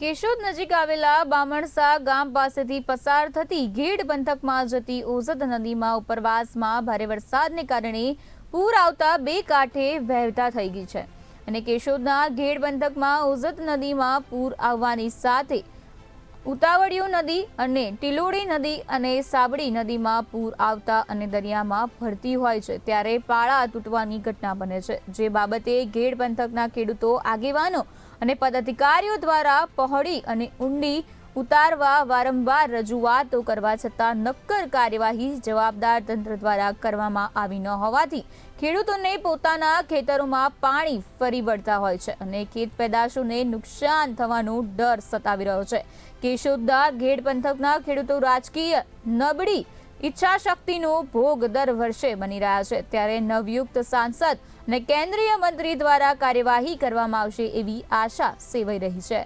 કેશોદ નજીક આવેલા બામણસા ગામ પાસેથી પસાર થતી ગેડ પંથકમાં જતી ઓઝદ નદીમાં ઉપરવાસમાં ભારે વરસાદને કારણે પૂર આવતા બે કાંઠે વહેતા થઈ ગઈ છે. અને કેશોદના ઘેડ પંથકમાં ઓઝદ નદીમાં પૂર આવવાની સાથે ઉતાવળિયું નદી અને ટિલોડી નદી અને સાબડી નદીમાં પૂર આવતા અને દરિયામાં ભરતી હોય છે ત્યારે પાળા તૂટવાની ઘટના બને છે. જે બાબતે ઘેડ પંથકના ખેડૂતો આગેવાનો અને પદાધિકારીઓ દ્વારા પહોળી અને ઊંડી ઉતારવા વારંવાર રજૂઆતો કરવા છતાં નક્કર કાર્યવાહી જવાબદાર તંત્ર દ્વારા કરવામાં આવી ન હોવાથી ખેડૂતોને પોતાના ખેતરોમાં પાણી ફરી વળતા હોય છે અને ખેત પેદાશોને નુકસાન થવાનો ડર સતાવી રહ્યો છે. કેશોદના ઘેડ પંથકના ખેડૂતો રાજકીય નબળી ઈચ્છા શક્તિનો ભોગ દર વર્ષે બની રહ્યા છે. ત્યારે નવયુક્ત સાંસદ અને કેન્દ્રીય મંત્રી દ્વારા કાર્યવાહી કરવામાં આવશે એવી આશા સેવાઈ રહી છે.